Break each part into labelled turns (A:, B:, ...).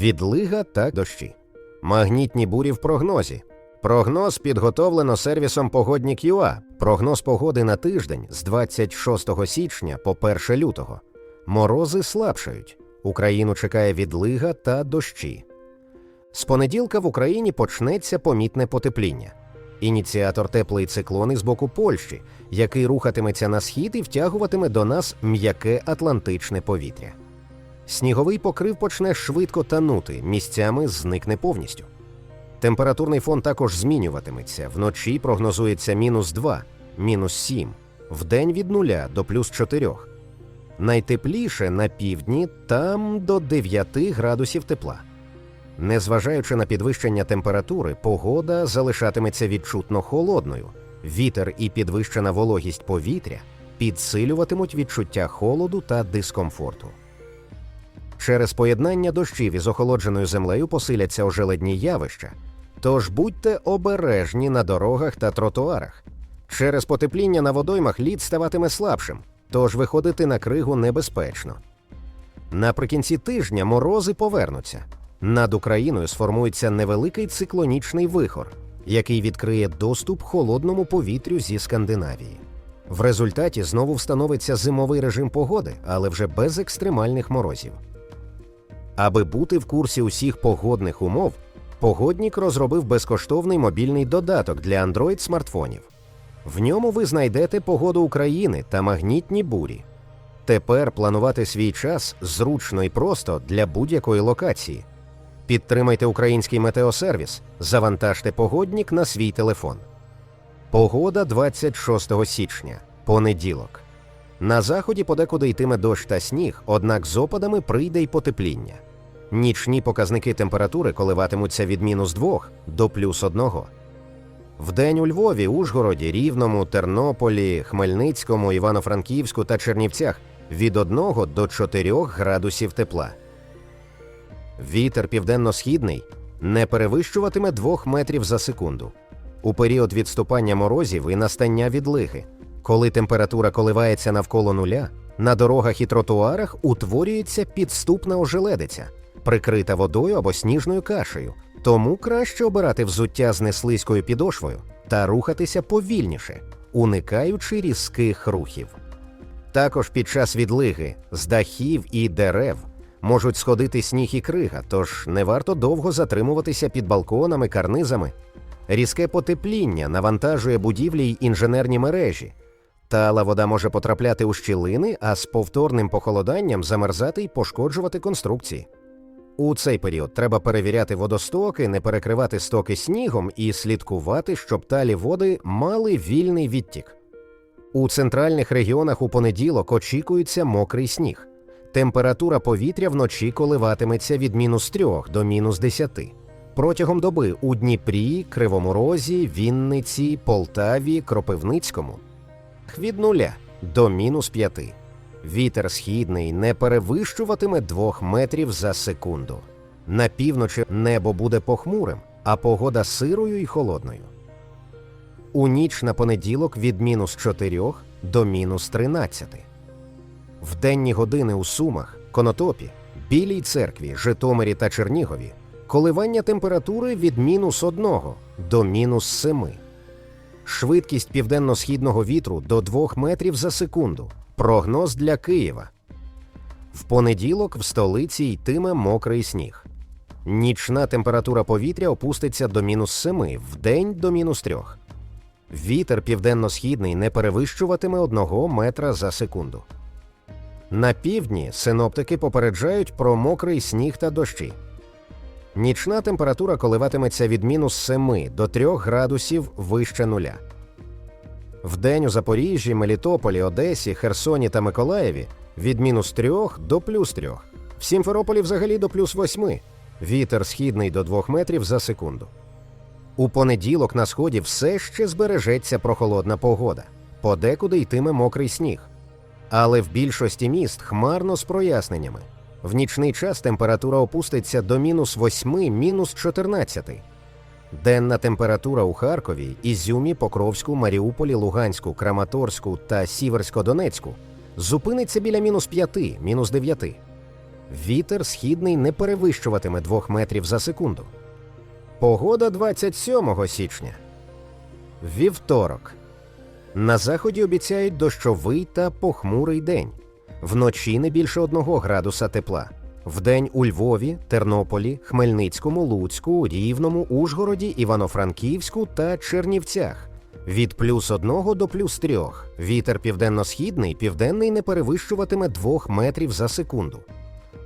A: відлига та дощі. Магнітні бурі в прогнозі. Прогноз підготовлено сервісом Погоднік ЮА. Прогноз погоди на тиждень з 26 січня по 1 лютого. Морози слабшають. Україну чекає відлига та дощі. З понеділка в Україні почнеться помітне потепління. Ініціатор теплий циклон із боку Польщі, який рухатиметься на схід і втягуватиме до нас м'яке атлантичне повітря. Сніговий покрив почне швидко танути, місцями зникне повністю. Температурний фон також змінюватиметься. Вночі прогнозується мінус 2, мінус 7, вдень від 0 до плюс 4. Найтепліше на півдні там до 9 градусів тепла. Незважаючи на підвищення температури, погода залишатиметься відчутно холодною. Вітер і підвищена вологість повітря підсилюватимуть відчуття холоду та дискомфорту. Через поєднання дощів із охолодженою землею посиляться ожеледні явища, тож будьте обережні на дорогах та тротуарах. Через потепління на водоймах лід ставатиме слабшим, тож виходити на кригу небезпечно. Наприкінці тижня морози повернуться. Над Україною сформується невеликий циклонічний вихор, який відкриє доступ холодному повітрю зі Скандинавії. В результаті знову встановиться зимовий режим погоди, але вже без екстремальних морозів. Аби бути в курсі усіх погодних умов, погоднік розробив безкоштовний мобільний додаток для Android смартфонів. В ньому ви знайдете погоду України та магнітні бурі. Тепер планувати свій час зручно і просто для будь-якої локації. Підтримайте український метеосервіс, завантажте погоднік на свій телефон. Погода 26 січня, понеділок. На заході подекуди йтиме дощ та сніг, однак з опадами прийде й потепління. Нічні показники температури коливатимуться від мінус 2 до плюс 1. Вдень у Львові, Ужгороді, Рівному, Тернополі, Хмельницькому, Івано-Франківську та Чернівцях від 1 до 4 градусів тепла. Вітер південно-східний не перевищуватиме 2 метрів за секунду. У період відступання морозів і настання відлиги, коли температура коливається навколо нуля, на дорогах і тротуарах утворюється підступна ожеледиця, прикрита водою або сніжною кашею, тому краще обирати взуття з неслизькою підошвою та рухатися повільніше, уникаючи різких рухів. Також під час відлиги з дахів і дерев можуть сходити сніг і крига, тож не варто довго затримуватися під балконами, карнизами. Різке потепління навантажує будівлі й інженерні мережі. Тала вода може потрапляти у щілини, а з повторним похолоданням замерзати й пошкоджувати конструкції. У цей період треба перевіряти водостоки, не перекривати стоки снігом і слідкувати, щоб талі води мали вільний відтік. У центральних регіонах у понеділок очікується мокрий сніг. Температура повітря вночі коливатиметься від мінус 3 до мінус 10. Протягом доби у Дніпрі, Кривому Розі, Вінниці, Полтаві, Кропивницькому від 0 до мінус 5. Вітер східний не перевищуватиме 2 метрів за секунду. На півночі небо буде похмурим, а погода сирою і холодною. У ніч на понеділок від мінус 4 до мінус 13. В денні години у Сумах, Конотопі, Білій церкві, Житомирі та Чернігові коливання температури від мінус 1 до мінус 7. Швидкість південно-східного вітру до 2 метрів за секунду. Прогноз для Києва. В понеділок в столиці йтиме мокрий сніг. Нічна температура повітря опуститься до мінус 7, вдень до мінус 3. Вітер південно-східний не перевищуватиме 1 метра за секунду. На півдні синоптики попереджають про мокрий сніг та дощі. Нічна температура коливатиметься від мінус 7 до 3 градусів вище нуля. Вдень у Запоріжжі, Мелітополі, Одесі, Херсоні та Миколаєві від мінус 3 до плюс 3. В Сімферополі взагалі до плюс 8. Вітер східний до 2 метрів за секунду. У понеділок на сході все ще збережеться прохолодна погода. Подекуди йтиме мокрий сніг. Але в більшості міст хмарно з проясненнями. В нічний час температура опуститься до мінус 8, мінус 14. Денна температура у Харкові, Ізюмі, Покровську, Маріуполі, Луганську, Краматорську та Сіверсько-Донецьку зупиниться біля мінус 5, мінус 9. Вітер східний не перевищуватиме 2 метрів за секунду. Погода 27 січня. Вівторок. На заході обіцяють дощовий та похмурий день. Вночі не більше 1 градуса тепла. Вдень у Львові, Тернополі, Хмельницькому, Луцьку, Рівному, Ужгороді, Івано-Франківську та Чернівцях. Від плюс 1 до плюс 3. Вітер південно-східний, південний не перевищуватиме 2 метрів за секунду.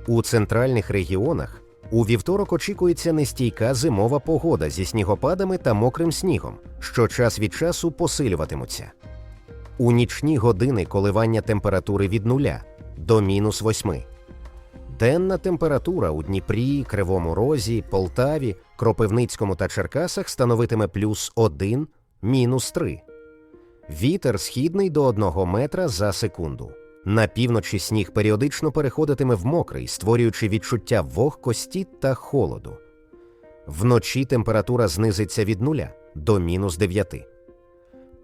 A: У центральних регіонах у вівторок очікується нестійка зимова погода зі снігопадами та мокрим снігом, що час від часу посилюватимуться. У нічні години коливання температури від нуля до мінус 8. Денна температура у Дніпрі, Кривому Розі, Полтаві, Кропивницькому та Черкасах становитиме плюс 1, мінус 3. Вітер східний до 1 метра за секунду. На півночі сніг періодично переходитиме в мокрий, створюючи відчуття вогкості та холоду. Вночі температура знизиться від нуля до мінус 9.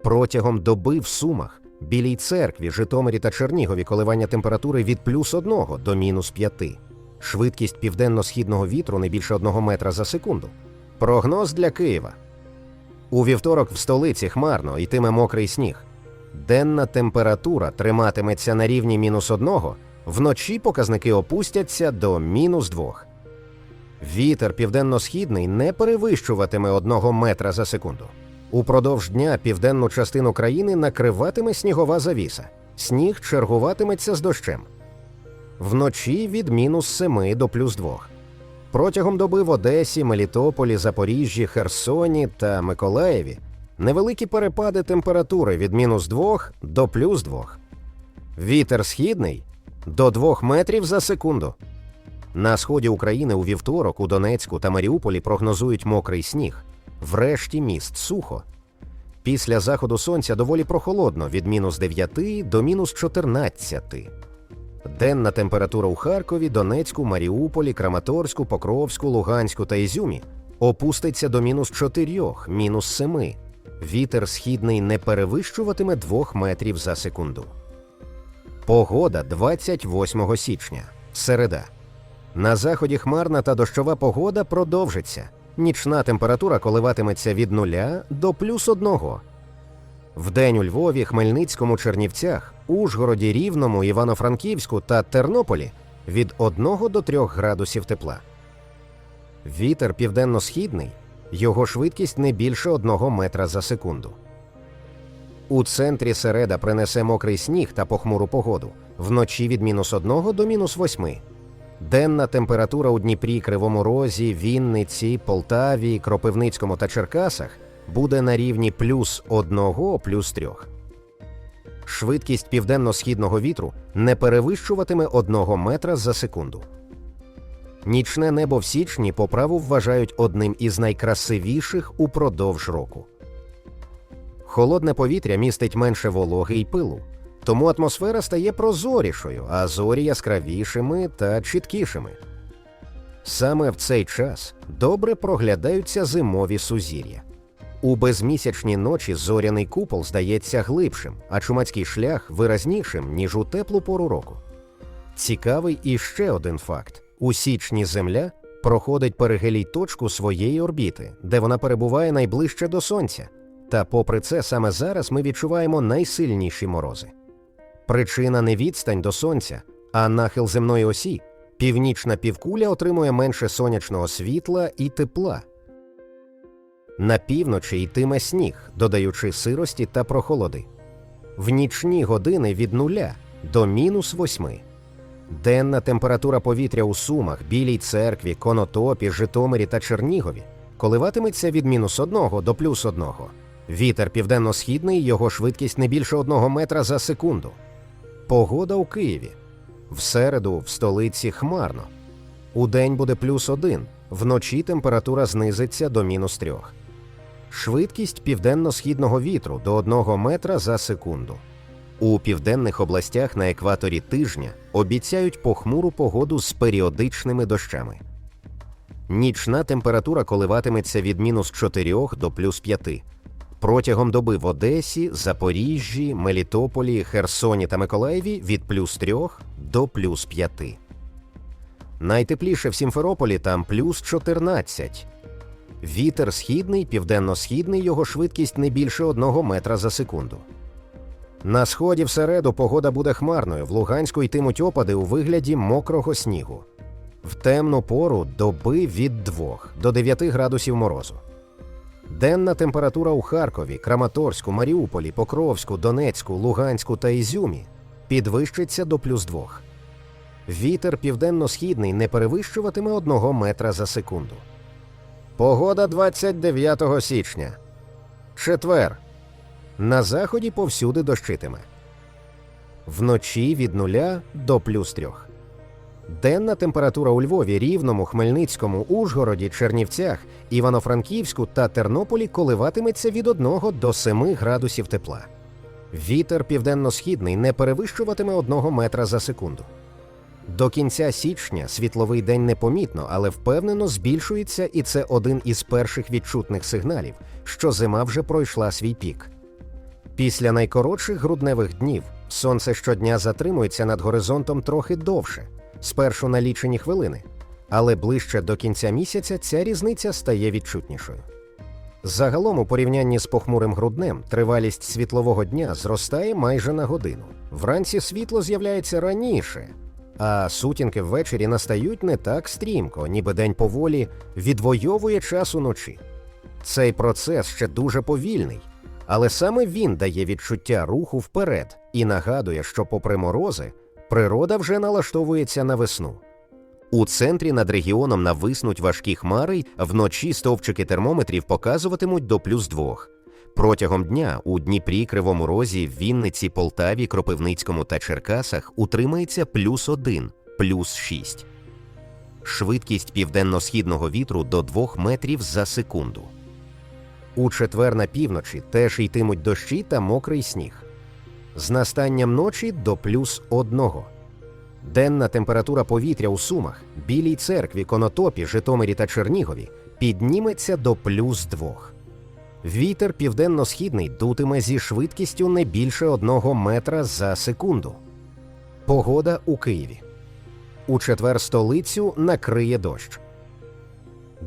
A: Протягом доби в Сумах, Білій церкві, Житомирі та Чернігові коливання температури від плюс 1 до мінус 5. Швидкість південно-східного вітру не більше 1 метра за секунду. Прогноз для Києва. У вівторок в столиці хмарно йтиме мокрий сніг. Денна температура триматиметься на рівні мінус 1, вночі показники опустяться до мінус 2. Вітер південно-східний не перевищуватиме 1 метра за секунду. Упродовж дня південну частину країни накриватиме снігова завіса. Сніг чергуватиметься з дощем. Вночі від мінус 7 до плюс 2. Протягом доби в Одесі, Мелітополі, Запоріжжі, Херсоні та Миколаєві невеликі перепади температури від мінус 2 до плюс 2. Вітер східний до 2 метрів за секунду. На сході України у вівторок у Донецьку та Маріуполі прогнозують мокрий сніг. Врешті міст сухо. Після заходу сонця доволі прохолодно від мінус 9 до мінус 14. Денна температура у Харкові, Донецьку, Маріуполі, Краматорську, Покровську, Луганську та Ізюмі опуститься до мінус 4, мінус 7. Вітер східний не перевищуватиме 2 метрів за секунду. Погода 28 січня. Середа. На заході хмарна та дощова погода продовжиться. Нічна температура коливатиметься від 0 до плюс 1. Вдень у Львові, Хмельницькому, Чернівцях, Ужгороді, Рівному, Івано-Франківську та Тернополі від 1 до 3 градусів тепла. Вітер південно-східний, його швидкість не більше 1 метра за секунду. У центрі середа принесе мокрий сніг та похмуру погоду вночі від мінус 1 до мінус 8. Денна температура у Дніпрі, Кривому Розі, Вінниці, Полтаві, Кропивницькому та Черкасах буде на рівні плюс 1 плюс 3. Швидкість південно-східного вітру не перевищуватиме 1 метра за секунду. Нічне небо в січні по праву вважають одним із найкрасивіших упродовж року. Холодне повітря містить менше вологи й пилу, тому атмосфера стає прозорішою, а зорі яскравішими та чіткішими. Саме в цей час добре проглядаються зимові сузір'я. У безмісячні ночі зоряний купол здається глибшим, а чумацький шлях виразнішим, ніж у теплу пору року. Цікавий іще один факт: у січні Земля проходить перигелій точку своєї орбіти, де вона перебуває найближче до Сонця. Та, попри це, саме зараз ми відчуваємо найсильніші морози. Причина не відстань до сонця, а нахил земної осі. Північна півкуля отримує менше сонячного світла і тепла. На півночі йтиме сніг, додаючи сирості та прохолоди. В нічні години від нуля до мінус восьми. Денна температура повітря у Сумах, Білій церкві, Конотопі, Житомирі та Чернігові коливатиметься від мінус одного до плюс одного. Вітер південно-східний, його швидкість не більше одного метра за секунду. Погода у Києві. В середу в столиці хмарно. Удень буде плюс один, вночі температура знизиться до мінус трьох. Швидкість південно-східного вітру до 1 метра за секунду. У південних областях на екваторі тижня обіцяють похмуру погоду з періодичними дощами. Нічна температура коливатиметься від мінус 4 до плюс 5. Протягом доби в Одесі, Запоріжжі, Мелітополі, Херсоні та Миколаєві від плюс 3 до плюс 5. Найтепліше в Сімферополі там плюс 14. Вітер східний, південно-східний, його швидкість не більше 1 метра за секунду. На сході в середу погода буде хмарною. В Луганську йтимуть опади у вигляді мокрого снігу. В темну пору доби від 2 до 9 градусів морозу. Денна температура у Харкові, Краматорську, Маріуполі, Покровську, Донецьку, Луганську та Ізюмі підвищиться до плюс 2. Вітер південно-східний не перевищуватиме 1 метра за секунду. Погода 29 січня. Четвер. На заході повсюди дощитиме. Вночі від нуля до плюс трьох. Денна температура у Львові, Рівному, Хмельницькому, Ужгороді, Чернівцях, Івано-Франківську та Тернополі коливатиметься від 1 до 7 градусів тепла. Вітер південно-східний не перевищуватиме 1 метра за секунду. До кінця січня світловий день непомітно, але впевнено збільшується, і це один із перших відчутних сигналів, що зима вже пройшла свій пік. Після найкоротших грудневих днів сонце щодня затримується над горизонтом трохи довше, спершу на лічені хвилини, але ближче до кінця місяця ця різниця стає відчутнішою. Загалом, у порівнянні з похмурим груднем, тривалість світлового дня зростає майже на годину. Вранці світло з'являється раніше, а сутінки ввечері настають не так стрімко, ніби день поволі відвоює час уночі. Цей процес ще дуже повільний, але саме він дає відчуття руху вперед і нагадує, що, попри морози, природа вже налаштовується на весну. У центрі над регіоном нависнуть важкі хмари, вночі стовпчики термометрів показуватимуть до плюс двох. Протягом дня у Дніпрі, Кривому Розі, Вінниці, Полтаві, Кропивницькому та Черкасах утримається плюс один, плюс шість. Швидкість південно-східного вітру до 2 метрів за секунду. У четвер на півночі теж йтимуть дощі та мокрий сніг. З настанням ночі до плюс одного. Денна температура повітря у Сумах, Білій церкві, Конотопі, Житомирі та Чернігові підніметься до плюс двох. Вітер південно-східний дутиме зі швидкістю не більше одного метра за секунду. Погода у Києві. У четвер столицю накриє дощ.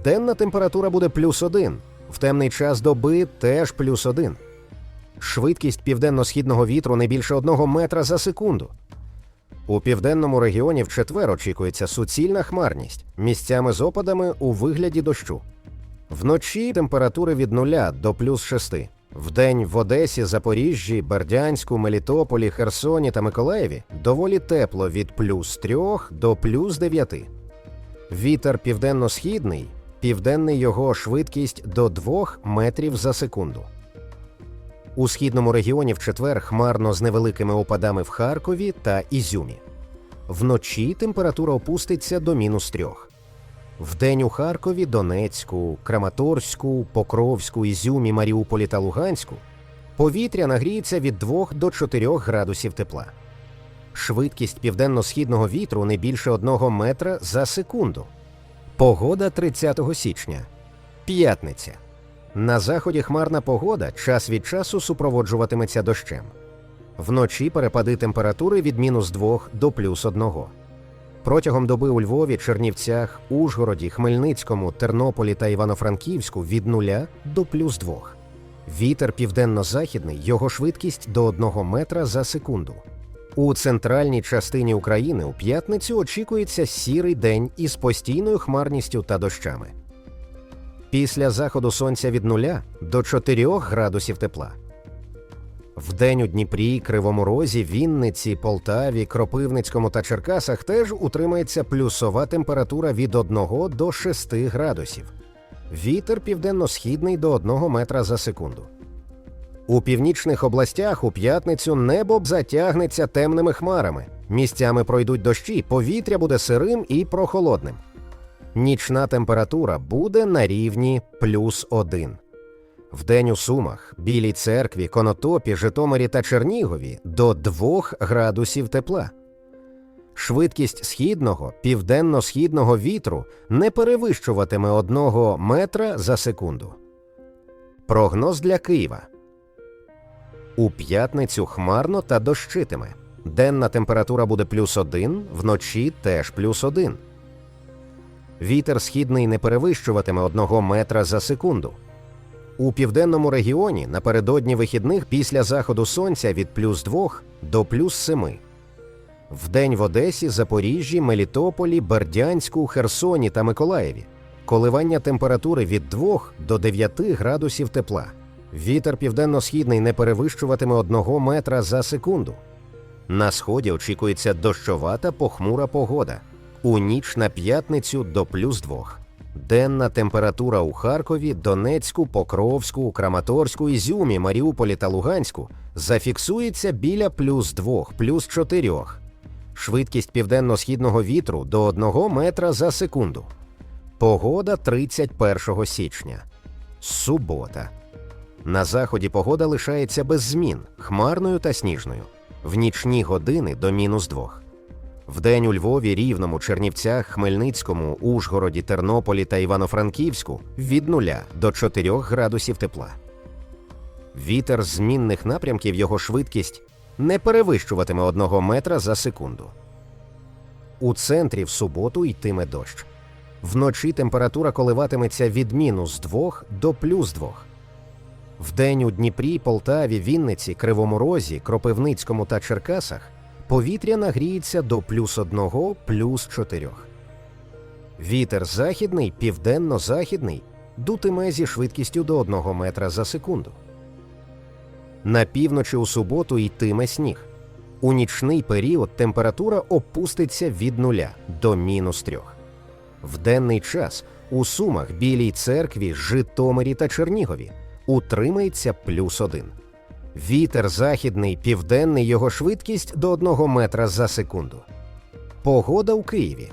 A: Денна температура буде плюс один. В темний час доби теж плюс один. Швидкість південно-східного вітру не більше одного метра за секунду. У південному регіоні в четвер очікується суцільна хмарність місцями з опадами у вигляді дощу. Вночі температури від 0 до плюс 6. Вдень в Одесі, Запоріжжі, Бердянську, Мелітополі, Херсоні та Миколаєві доволі тепло від плюс 3 до плюс 9. Вітер південно-східний, південний його швидкість до 2 метрів за секунду. У східному регіоні в четвер хмарно з невеликими опадами в Харкові та Ізюмі. Вночі температура опуститься до мінус 3. Вдень у Харкові, Донецьку, Краматорську, Покровську, Ізюмі, Маріуполі та Луганську повітря нагріється від 2 до 4 градусів тепла. Швидкість південно-східного вітру не більше 1 метра за секунду. Погода 30 січня. П'ятниця. На заході хмарна погода час від часу супроводжуватиметься дощем. Вночі перепади температури від мінус 2 до плюс 1. Протягом доби у Львові, Чернівцях, Ужгороді, Хмельницькому, Тернополі та Івано-Франківську від 0 до плюс 2. Вітер південно-західний, його швидкість до 1 метра за секунду. У центральній частині України у п'ятницю очікується сірий день із постійною хмарністю та дощами. Після заходу сонця від 0 до 4 градусів тепла. Вдень у Дніпрі, Кривому Розі, Вінниці, Полтаві, Кропивницькому та Черкасах теж утримається плюсова температура від 1 до 6 градусів. Вітер південно-східний до 1 метра за секунду. У північних областях у п'ятницю небо затягнеться темними хмарами. Місцями пройдуть дощі, повітря буде сирим і прохолодним. Нічна температура буде на рівні плюс 1. Вдень у Сумах, Білій церкві, Конотопі, Житомирі та Чернігові до 2 градусів тепла. Швидкість східного, південно-східного вітру не перевищуватиме 1 метра за секунду. Прогноз для Києва. У п'ятницю хмарно та дощитиме. Денна температура буде плюс 1, вночі теж плюс 1. Вітер східний не перевищуватиме 1 метра за секунду. У південному регіоні напередодні вихідних після заходу сонця від плюс 2 до плюс 7. Вдень в Одесі, Запоріжжі, Мелітополі, Бердянську, Херсоні та Миколаєві. Коливання температури від 2 до 9 градусів тепла. Вітер південно-східний не перевищуватиме 1 метра за секунду. На сході очікується дощова та похмура погода. У ніч на п'ятницю до плюс 2. Денна температура у Харкові, Донецьку, Покровську, Краматорську, Ізюмі, Маріуполі та Луганську зафіксується біля плюс 2, плюс 4. Швидкість південно-східного вітру до 1 метра за секунду. Погода 31 січня. Субота. На заході погода лишається без змін, хмарною та сніжною. В нічні години до мінус 2. Вдень у Львові, Рівному, Чернівцях, Хмельницькому, Ужгороді, Тернополі та Івано-Франківську від 0 до 4 градусів тепла. Вітер змінних напрямків його швидкість не перевищуватиме 1 метра за секунду. У центрі в суботу йтиме дощ. Вночі температура коливатиметься від мінус 2 до плюс 2. Вдень у Дніпрі, Полтаві, Вінниці, Кривому Розі, Кропивницькому та Черкасах повітря нагріється до плюс 1, плюс 4. Вітер західний, південно-західний дутиме зі швидкістю до 1 метра за секунду. На півночі у суботу йтиме сніг. У нічний період температура опуститься від 0 до мінус 3. В денний час у Сумах, Білій церкві, Житомирі та Чернігові утримається плюс 1. Вітер західний, південний його швидкість до 1 метра за секунду. Погода у Києві.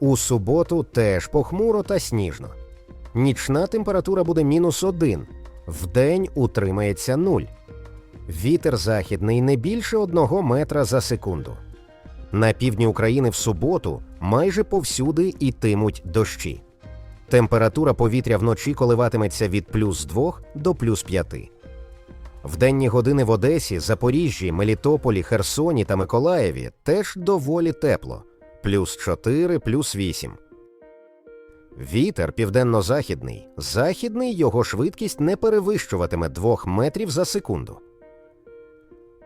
A: У суботу теж похмуро та сніжно. Нічна температура буде мінус 1, вдень утримається 0. Вітер західний не більше 1 метра за секунду. На півдні України в суботу майже повсюди йтимуть дощі. Температура повітря вночі коливатиметься від плюс 2 до плюс 5. В денні години в Одесі, Запоріжжі, Мелітополі, Херсоні та Миколаєві теж доволі тепло плюс 4, плюс 8. Вітер південно-західний. Західний його швидкість не перевищуватиме 2 метрів за секунду.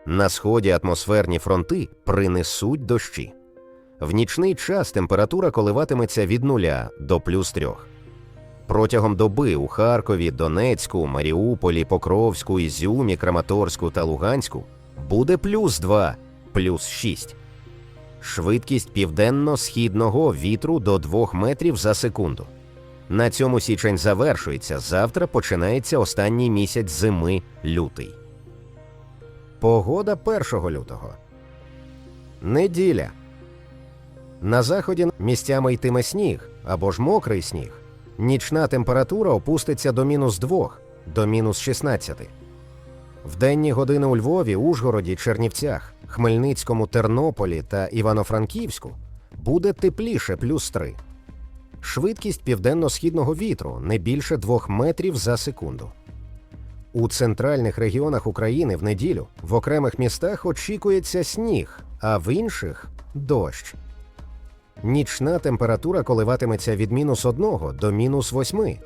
A: На сході атмосферні фронти принесуть дощі. В нічний час температура коливатиметься від 0 до плюс 3. Протягом доби у Харкові, Донецьку, Маріуполі, Покровську, Ізюмі, Краматорську та Луганську буде плюс 2, плюс 6. Швидкість південно-східного вітру до 2 метрів за секунду. На цьому січень завершується. Завтра починається останній місяць зими лютий. Погода 1 лютого. Неділя. На заході місцями йтиме сніг або ж мокрий сніг. Нічна температура опуститься до мінус 2, до мінус 16. В денні години у Львові, Ужгороді, Чернівцях, Хмельницькому, Тернополі та Івано-Франківську буде тепліше плюс 3. Швидкість південно-східного вітру не більше 2 метрів за секунду. У центральних регіонах України в неділю в окремих містах очікується сніг, а в інших дощ. Нічна температура коливатиметься від мінус 1 до мінус 8.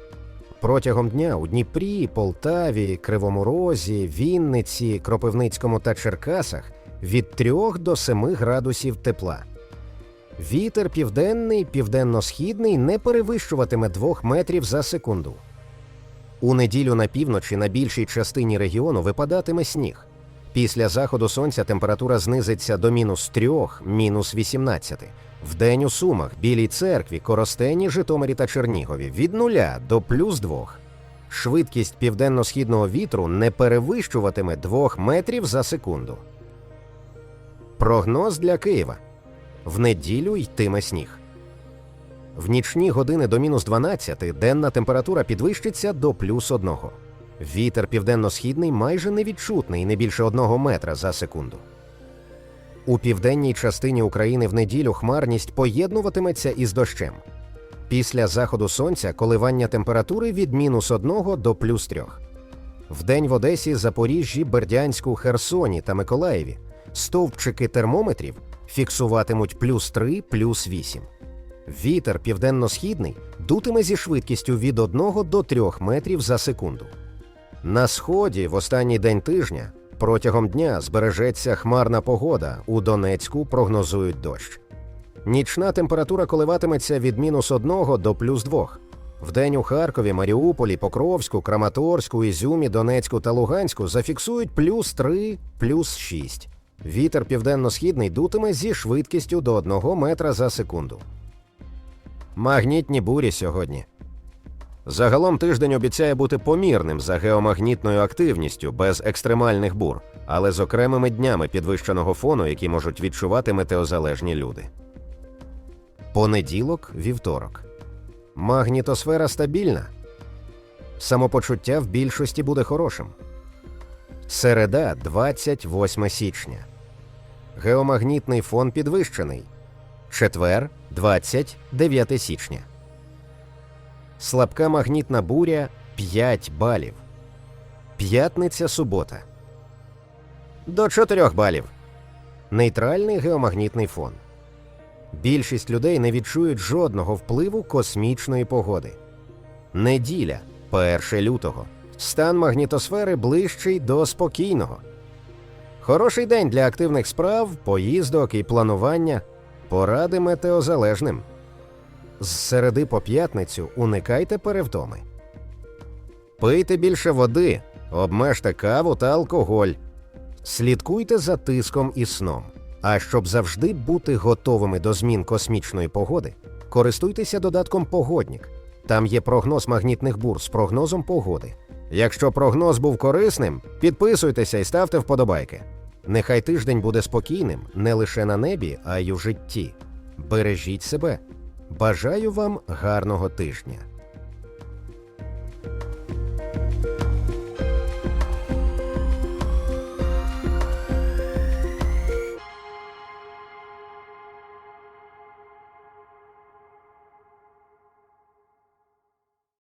A: Протягом дня у Дніпрі, Полтаві, Кривому Розі, Вінниці, Кропивницькому та Черкасах від 3 до 7 градусів тепла. Вітер південний, південно-східний не перевищуватиме 2 метрів за секунду. У неділю на півночі на більшій частині регіону випадатиме сніг. Після заходу сонця температура знизиться до мінус 3, мінус 18. Вдень у Сумах, Білій церкві, Коростені, Житомирі та Чернігові від 0 до плюс 2. Швидкість південно-східного вітру не перевищуватиме 2 метрів за секунду. Прогноз для Києва. В неділю йтиме сніг. В нічні години до мінус 12 денна температура підвищиться до плюс 1. Вітер південно-східний майже невідчутний не більше 1 метра за секунду. У південній частині України в неділю хмарність поєднуватиметься із дощем. Після заходу сонця коливання температури від мінус 1 до плюс 3. Вдень в Одесі, Запоріжжі, Бердянську, Херсоні та Миколаєві стовпчики термометрів фіксуватимуть плюс 3, плюс 8. Вітер південно-східний дутиме зі швидкістю від 1 до 3 метрів за секунду. На сході в останній день тижня протягом дня збережеться хмарна погода. У Донецьку прогнозують дощ. Нічна температура коливатиметься від мінус 1 до плюс 2. Вдень у Харкові, Маріуполі, Покровську, Краматорську, Ізюмі, Донецьку та Луганську зафіксують плюс 3, плюс 6. Вітер південно-східний дутиме зі швидкістю до 1 метра за секунду. Магнітні бурі сьогодні. Загалом тиждень обіцяє бути помірним за геомагнітною активністю без екстремальних бур, але з окремими днями підвищеного фону, які можуть відчувати метеозалежні люди. Понеділок, вівторок. Магнітосфера стабільна. Самопочуття в більшості буде хорошим. Середа, 28 січня. Геомагнітний фон підвищений. Четвер, 29 січня. Слабка магнітна буря 5 балів. П'ятниця субота. До 4 балів. Нейтральний геомагнітний фон. Більшість людей не відчують жодного впливу космічної погоди. Неділя, 1 лютого. Стан магнітосфери ближчий до спокійного. Хороший день для активних справ, поїздок і планування. Поради метеозалежним. З середи по п'ятницю уникайте перевтоми. Пийте більше води, обмежте каву та алкоголь. Слідкуйте за тиском і сном. А щоб завжди бути готовими до змін космічної погоди, користуйтеся додатком Погоднік. Там є прогноз магнітних бур з прогнозом погоди. Якщо прогноз був корисним, підписуйтеся і ставте вподобайки. Нехай тиждень буде спокійним не лише на небі, а й у житті. Бережіть себе. Бажаю вам гарного тижня.